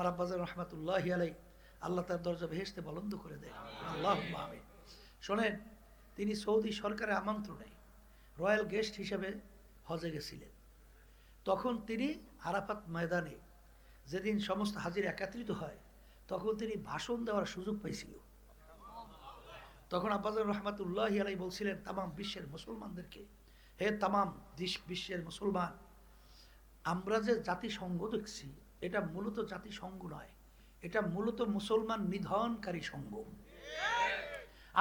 আমার আব্বাজান রহমাতুল্লাহ আলাই আল্লাহ তার দরজা ভেসতে বলন্দ করে দেয়। আল্লাহ আমিন। শোনেন, তিনি সৌদি সরকারের আমন্ত্রণে রয়্যাল গেস্ট হিসেবে হজে গেছিলেন। তখন তিনি আরাফাত ময়দানে যেদিন সমস্ত হাজির একত্রিত হয়, তখন তিনি ভাষণ দেওয়ার সুযোগ পাইছিল। তখন আব্বাজান রহমাতুল্লাহ আলাই বলছিলেন, তামাম বিশ্বের মুসলমানদেরকে, হে তামাম বিশ্বের মুসলমান, আমরা যে জাতিসংঘ দেখছি এটা মূলত জাতিসংঘ নয়, এটা মূলত মুসলমান নিধনকারী সংঘ।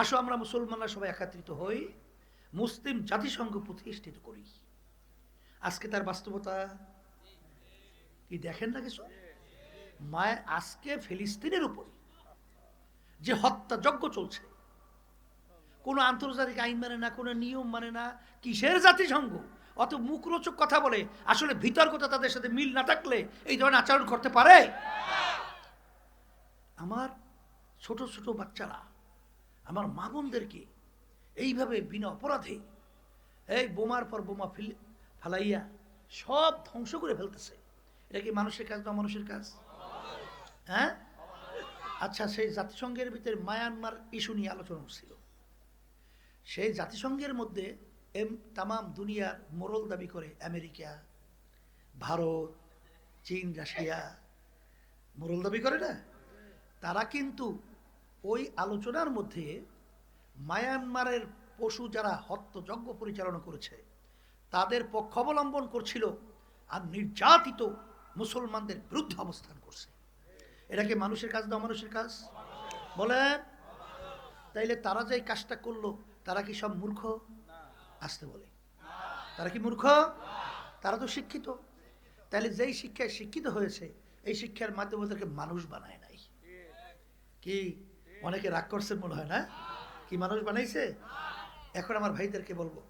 আসো আমরা মুসলমানরা সবাই একত্রিত হই, মুসলিম জাতিসংঘ প্রতিষ্ঠিত করি। আজকে তার বাস্তবতা কি দেখেন না কিছু? মায় আজকে ফিলিস্তিনের উপরে যে হত্যাযজ্ঞ চলছে, কোনো আন্তর্জাতিক আইন মানে না, কোনো নিয়ম মানে না, কিসের জাতিসংঘ? অত মুখরোচক কথা বলে, আসলে বিতর্কতা তাদের সাথে মিল না থাকলে এই ধরনের আচরণ করতে পারে? আমার ছোট ছোট বাচ্চারা, আমার মা বোনদেরকে এইভাবে বিনা অপরাধে এই বোমার পর বোমা ফিল, ফালাইয়া সব ধ্বংস করে ফেলতেছে। এটা কি মানুষের কাজ না মানুষের কাজ? হ্যাঁ? আচ্ছা সেই জাতিসংঘের ভিতরে মায়ানমার ইস্যু নিয়ে আলোচনা ছিল সেই জাতিসংঘের মধ্যে এম, তামাম দুনিয়ার মোরল দাবি করে আমেরিকা, ভারত, চীন, রাশিয়া। মোরল দাবি করে না? তারা কিন্তু ওই আলোচনার মধ্যে মায়ানমারের পশু যারা হত্যযজ্ঞ পরিচালনা করেছে, তাদের পক্ষ অবলম্বন করছিল আর নির্যাতিত মুসলমানদের বিরুদ্ধে অবস্থান করছে। এটা কি মানুষের কাজ না মানুষের কাজ? বলেন। তাইলে তারা যে কাজটা করল, তারা কি সব মূর্খ? আসতে বলে। তারা কি মূর্খ? তারা তো শিক্ষিত। তাহলে যেই শিক্ষায় শিক্ষিত হয়েছে, এই শিক্ষার মাধ্যমে ওদেরকে মানুষ বানায় নাই। কি? অনেকে রাগ করছে মনে হয় না? কি মানুষ বানাইছে? এখন আমার ভাইদেরকে বলব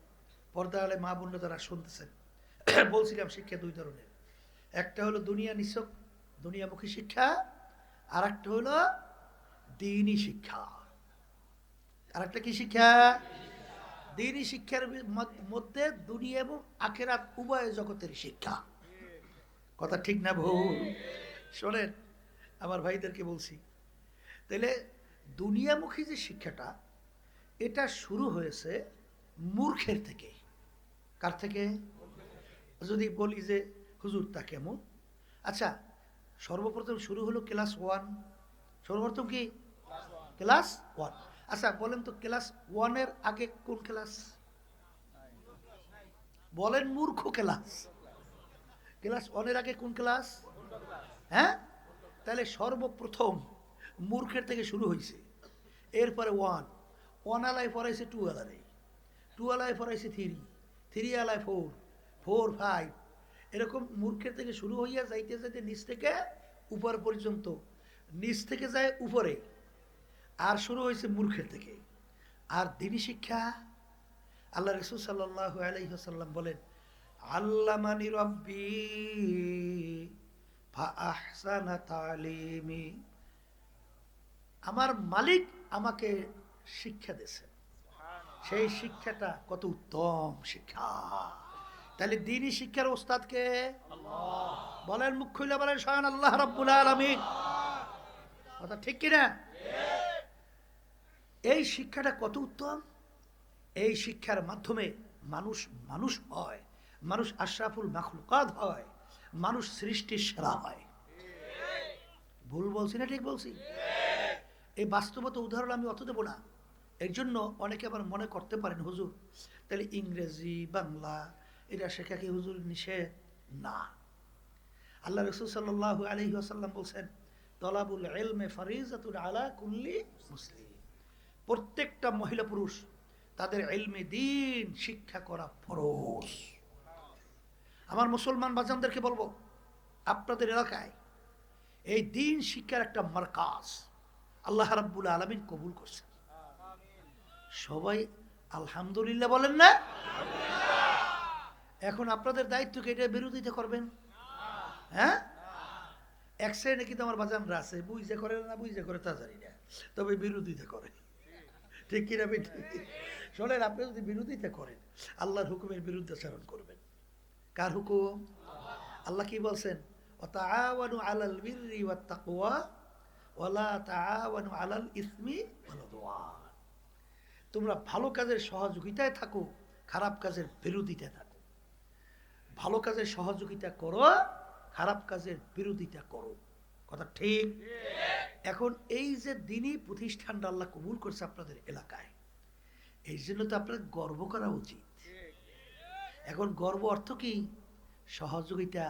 পর্দা আলে মা বোনরা তারা শুনতেছেন, বলছিলাম শিক্ষা দুই ধরনের। একটা হলো দুনিয়া নিছক, দুনিয়ামুখী শিক্ষা আর একটা হলো দিনই শিক্ষা। আর একটা কি শিক্ষা? দিনই শিক্ষার মধ্যে দুনিয়া এবং আখেরাত উভয় জগতের শিক্ষা। কথা ঠিক না ভুল? শোনেন আমার ভাইদেরকে বলছি তাহলে দুনিয়ামুখী যে শিক্ষাটা এটা শুরু হয়েছে মূর্খের থেকে। কার থেকে? যদি বলি যে হুজুর তা কেমন? আচ্ছা সর্বপ্রথম শুরু হলো ক্লাস ওয়ান। সর্বপ্রথম কি? Class one. আচ্ছা বলেন তো ক্লাস ওয়ানের আগে কোন ক্লাস? বলেন মূর্খ ক্লাস। ক্লাস ওয়ানের আগে কোন ক্লাস? হ্যাঁ? তাহলে সর্বপ্রথম মূর্খের থেকে শুরু হয়েছে। এরপরে ওয়ান। ওয়ান আলায় পড়াইছে টু আলারে টু আলায় পড়াইছে থ্রি। থ্রি আলায় ফোর। Four, five. এরকম মূর্খের থেকে শুরু হইয়া যাইতে যাইতে নিচ থেকে উপর পর্যন্ত। নিচ থেকে যায় উপরে। আর শুরু হয়েছে মূর্খের থেকে। আর দিনী শিক্ষা আল্লাহ রসুল সাল্লাহ আলাইসাল্লাম বলেন আল্লামানি রব্বি তালিমি। আমার মালিক আমাকে শিক্ষা দিয়েছেন সেই শিক্ষাটা কত উত্তম শিক্ষা। তাহলে দিনই শিক্ষার ওস্তাদকে বলেন মুখ খুলে বলেন স্বয়ং আল্লাহ রব্বুল আলমিন। কথা ঠিক কিনা? এই শিক্ষাটা কত উত্তম? এই শিক্ষার মাধ্যমে মানুষ মানুষ হয়, মানুষ আশরাফুল মাখলুকাত হয়, মানুষ সৃষ্টির সেরা হয়। ভুল বলছি না ঠিক বলছি? এই বাস্তবত উদাহরণ আমি অত দেবো না। এর জন্য অনেকে আবার মনে করতে পারেন, হুজুর, তাহলে ইংরেজি, বাংলা এটা শেখা কি হুজুর নিষেধ? না। আল্লাহ রসুল সাল্লাহ আলহি বলছেন, তলাবুল এলমে ফারিজাতুল আলা কুল্লি মুসলিম। প্রত্যেকটা মহিলা পুরুষ তাদের এলমে দিন, শিক্ষা করা ফরজ। আমার মুসলমান বাজানদেরকে বলব, আপনাদের এলাকায় এই দিন শিক্ষার একটা মার্কাজ আল্লাহ রাব্বুল আলমিন কবুল করছেন। সবাই আলহামদুলিল্লাহ বলেন না? এখন আপনাদের দায়িত্ব কি এটা বিরোধিতা করবেন? হ্যাঁ? এক শ্রেণি কিন্তু আমার বাজানরা আছে, বুঝে করে না বুঝে করে তা জানি না, তবে বিরোধিতা করে। ঠিক কিনা ঠিক শোনেন, আপনি যদি বিরোধিতা করেন, আল্লাহর হুকুমের বিরুদ্ধে আচরণ করবেন। কার হুকুম? আল্লাহ কি বলছেন? তোমরা ভালো কাজের সহযোগিতায় থাকো, খারাপ কাজের বিরোধিতা থাকো। ভালো কাজের সহযোগিতা করো, খারাপ কাজের বিরোধিতা করো। কথা ঠিক? এখন এই যে দিনই প্রতিষ্ঠানটা আল্লাহ কবুল করছে আপনাদের এলাকায়, এই জন্য তো আপনার গর্ব করা উচিত। এখন গর্ব অর্থ কি? সহযোগিতা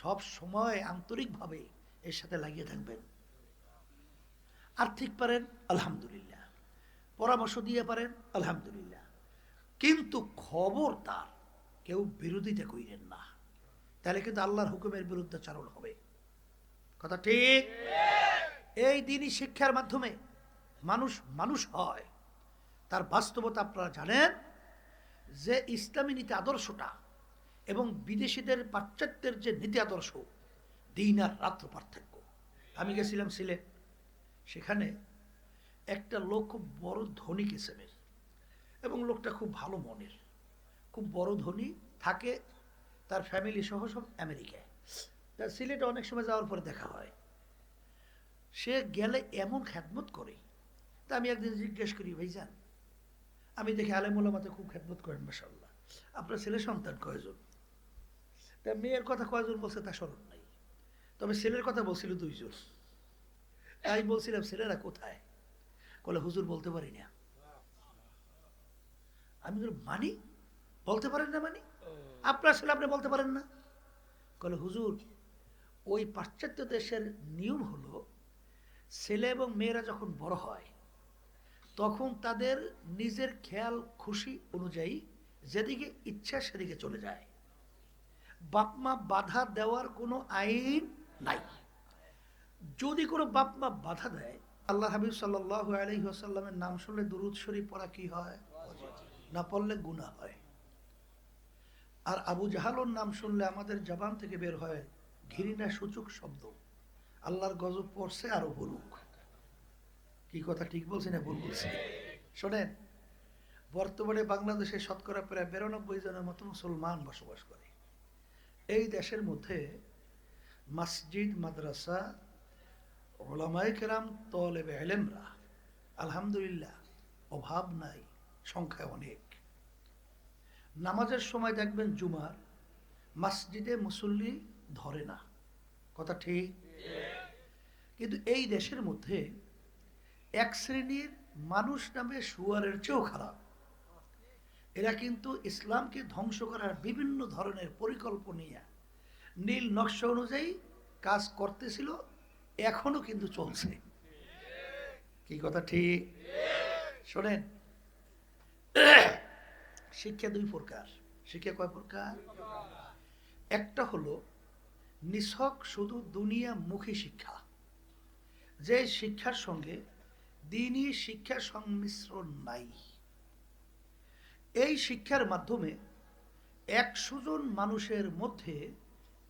সব সময় আন্তরিকভাবে এর সাথে লাগিয়ে থাকবেন। আর্থিক পারেন, আলহামদুলিল্লাহ। পরামর্শ দিয়ে পারেন, আলহামদুলিল্লাহ। কিন্তু খবর তার, কেউ বিরোধিতা করিলেন না। তাহলে কিন্তু আল্লাহর হুকুমের বিরুদ্ধে চারণ হবে। কথা ঠিক? এই দিনই শিক্ষার মাধ্যমে মানুষ মানুষ হয়। তার বাস্তবতা আপনারা জানেন যে ইসলামী নীতি আদর্শটা এবং বিদেশিদের পাশ্চাত্যের যে নীতি আদর্শ, দিন আর রাত্র পার্থক্য। আমি গেছিলাম সিলেট সেখানে একটা লোক খুব বড় ধনী কিসেমের এবং লোকটা খুব ভালো মনের। খুব বড় ধনী, থাকে, তার ফ্যামিলি সহ সব আমেরিকায়। তার সিলেটে অনেক সময় যাওয়ার পরে দেখা হয়। সে গেলে এমন খ্যাতমত করে। তা আমি একদিন জিজ্ঞেস করি, ভাইজান, আমি দেখি আলেমুলামাতে খুব খ্যাতমত করেন মাসাল্লাহ আপনার ছেলে সন্তান কয়জন? তা মেয়ের কথা কয়জন বলছে তা স্মরণ নাই। তবে ছেলের কথা বলছিল দুইজন। আমি বলছিলাম, ছেলেরা কোথায়? বলে হুজুর বলতে পারি না। আমি মানি? বলতে পারেন না মানি? আপনার ছেলে আপনি বলতে পারেন না? বলে হুজুর, ওই পাশ্চাত্য দেশের নিয়ম হলো ছেলে এবং মেয়েরা যখন বড় হয়, তখন তাদের নিজের খেয়াল, খুশি অনুযায়ী যেদিকে ইচ্ছা সেদিকে চলে যায়। বাপমা বাধা দেওয়ার কোনো আইন নাই। যদি কোনো বাপমা বাধা দেয়, আল্লাহ হাবিব সাল্লাহ আলহিহাসাল্লামের নাম শুনলে দুরুদ শরীফ পড়া কি হয়? না পড়লে গুণা হয়। আর আবু জাহালোর নাম শুনলে আমাদের জবান থেকে বের হয় ঘৃণা সূচক শব্দ। আল্লাহর গজব পড়ছে আরও বলুক। কি কথা ঠিক বলছি না ভুল বলছি? শোনেন, বর্তমানে বাংলাদেশে শতকরা প্রায় বিরানব্বই জনের মতো মুসলমান বসবাস করে। এই দেশের মধ্যে মসজিদ, মাদ্রাসা ওলামাই কেরাম, তলেবে এলেমরা আলহামদুলিল্লাহ, অভাব নাই সংখ্যা অনেক। নামাজের সময় দেখবেন জুমার, মসজিদে মুসল্লি ধরে না। কথা ঠিক? কিন্তু এই দেশের মধ্যে এক শ্রেণির মানুষ নামে সুয়ারের চেয়েও খারাপ। এরা কিন্তু ইসলামকে ধ্বংস করার বিভিন্ন ধরনের পরিকল্পনা নীল নকশা অনুযায়ী কাজ করতেছিল, এখনও কিন্তু চলছে। কি কথা ঠিক? শোনেন, শিক্ষা দুই প্রকার। শিক্ষা কয় প্রকার? একটা হলো, নিছক শুধু দুনিয়া মুখী শিক্ষা। যে শিক্ষার সঙ্গে দিনই শিক্ষার সংমিশ্রণ নাই। এই শিক্ষার মাধ্যমে একশো জন মানুষের মধ্যে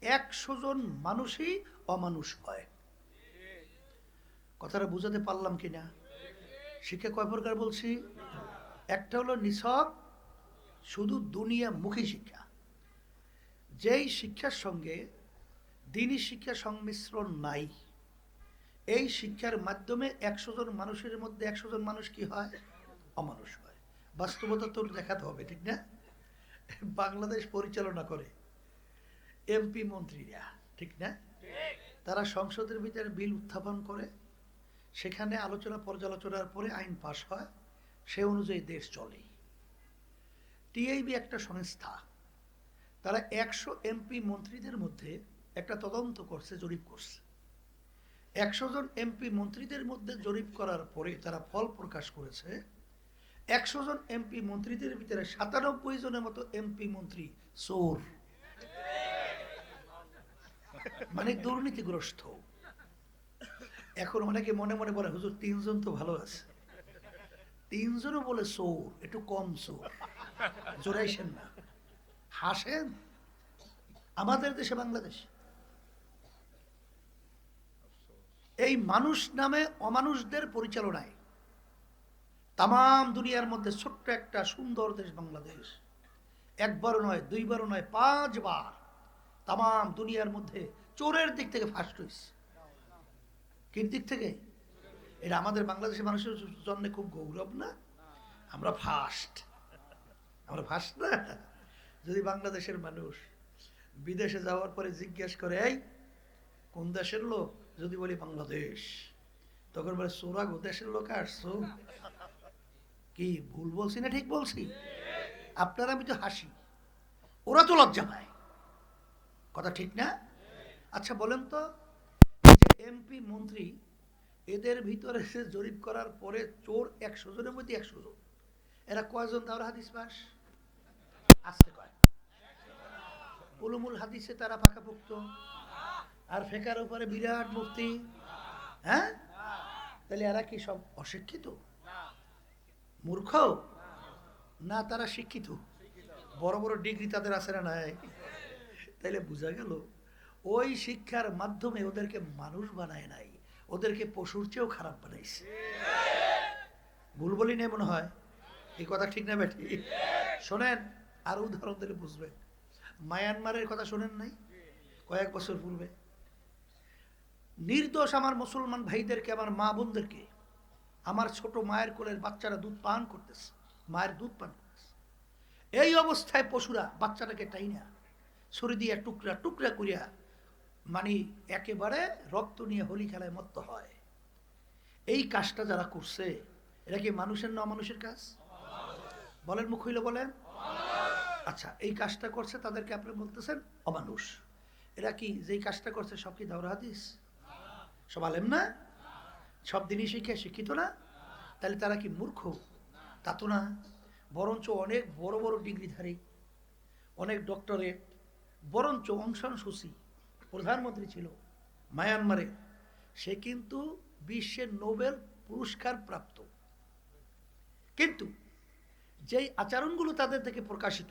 একশো জন মানুষই অমানুষ হয়। কথাটা বুঝাতে পারলাম কিনা? শিক্ষা কয় প্রকার বলছি? একটা হলো নিছক, শুধু দুনিয়া মুখী শিক্ষা। যেই শিক্ষার সঙ্গে দিনই শিক্ষা সংমিশ্রণ নাই। এই শিক্ষার মাধ্যমে একশো জন মানুষের মধ্যে একশো জন মানুষ কি হয়? অমানুষ হয়। বাস্তবতা তোর দেখাতে হবে, ঠিক না? বাংলাদেশ পরিচালনা করে এমপি মন্ত্রীরা, ঠিক না? তারা সংসদের ভিতরে বিল উত্থাপন করে, সেখানে আলোচনা পর্যালোচনার পরে আইন পাশ হয়, সে অনুযায়ী দেশ চলে। টিআইবি একটা সংস্থা, তারা একশো এমপি মন্ত্রীদের মধ্যে একটা তদন্ত করছে, জরিপ করছে। একশো জন এমপি মন্ত্রীদের মধ্যে জরিপ করার পরে তারা ফল প্রকাশ করেছে। একশো জন এমপি মন্ত্রীদের ভিতরে সাতানব্বই জনের মতো এমপি মন্ত্রী চোর। মানে দুর্নীতিগ্রস্ত। এখন অনেকে মনে মনে বলে, হুজুর, তিনজন তো ভালো আছে। তিনজনও বলে চোর, একটু কম চোর। জোরাইছেন না। হাসেন? আমাদের দেশে বাংলাদেশ? এই মানুষ নামে অমানুষদের পরিচালনায় তাম দুনিয়ার মধ্যে ছোট্ট একটা সুন্দর দেশ বাংলাদেশ। একবারও নয়, দুইবারও নয়, পাঁচবার তাম দুনিয়ার মধ্যে চোরের দিক থেকে ফার্স্ট হয়েছে কির দিক থেকে? এটা আমাদের বাংলাদেশের মানুষের জন্য খুব গৌরব না? আমরা ফার্স্ট আমরা ফার্স্ট না? যদি বাংলাদেশের মানুষ বিদেশে যাওয়ার পরে জিজ্ঞেস করে, এই, কোন দেশের লোক? যদি বলি বাংলাদেশ, তখন বলে সোরাগ দেশের লোক আসছো? কি, ভুল বলছি না ঠিক বলছি? আপনারা আমি তো হাসি। ওরা তো লজ্জা পায়। কথা ঠিক না? আচ্ছা বলেন তো এমপি মন্ত্রী, এদের ভিতরে সে জরিপ করার পরে চোর একশো জনের মধ্যে একশো জন। এরা কয়জন তাহলে হাদিস পাস? আসতে কয়। উলুমুল হাদিসে তারা পাকাপোক্ত। আর ফেকার উপরে বিরাট মুক্তি হ্যাঁ? তাহলে এরা কি সব অশিক্ষিত? মূর্খ? না, তারা শিক্ষিত। বড় বড় ডিগ্রি তাদের আছে না নাই? তাইলে বোঝা গেল, ওই শিক্ষার মাধ্যমে ওদেরকে মানুষ বানায় নাই। ওদেরকে পশুর চেয়েও খারাপ বানাইছে। ভুল বলি নেই মনে হয়? এই কথা ঠিক না বেটি শোনেন, আর উদাহরণ দিলে বুঝবেন। মায়ানমারের কথা শোনেন নাই? কয়েক বছর পূর্বে। নির্দোষ আমার মুসলমান ভাইদেরকে, আমার মা বোনদেরকে, আমার ছোট মায়ের কোলের বাচ্চারা দুধ পান করতেছে, মায়ের দুধ পান করতেছে। এই অবস্থায় পশুরা বাচ্চাটাকে টাই না ছুরি দিয়ে টুকরা টুকরা করিয়া মানে একেবারে রক্ত নিয়ে হোলি খেলায় মত্ত হয়। এই কাজটা যারা করছে এটা কি মানুষের না মানুষের কাজ? বলেন মুখ হইলে বলেন। আচ্ছা এই কাজটা করছে তাদেরকে আপনি বলতেছেন অমানুষ। এরা কি যেই কাজটা করছে সব কি দাওরা হাদিস? সব আলেম না? সব দিনই শিখে শিক্ষিত না? তাহলে তারা কি মূর্খ? তা তো না। বরঞ্চ অনেক বড় বড় ডিগ্রিধারী, অনেক ডক্টরেট, বরঞ্চ অংশান সুসি প্রধানমন্ত্রী ছিল মায়ানমারে। সে কিন্তু বিশ্বের নোবেল পুরস্কার প্রাপ্ত। কিন্তু যেই আচরণগুলো তাদের থেকে প্রকাশিত,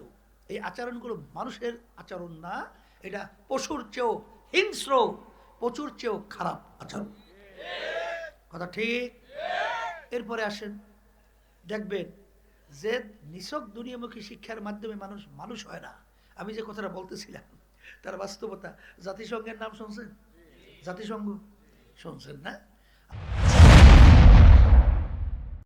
এই আচরণগুলো মানুষের আচরণ না, এটা পশুর চেয়েও হিংস্র প্রচুর চেয়েও খারাপ আচরণ। কথা ঠিক? এরপরে আসেন, দেখবেন যে নিছক দুনিয়ামুখী শিক্ষার মাধ্যমে মানুষ মানুষ হয় না। আমি যে কথাটা বলতেছিলাম, তার বাস্তবতা জাতিসংঘের নাম শুনছেন? জাতিসংঘ? শুনছেন না?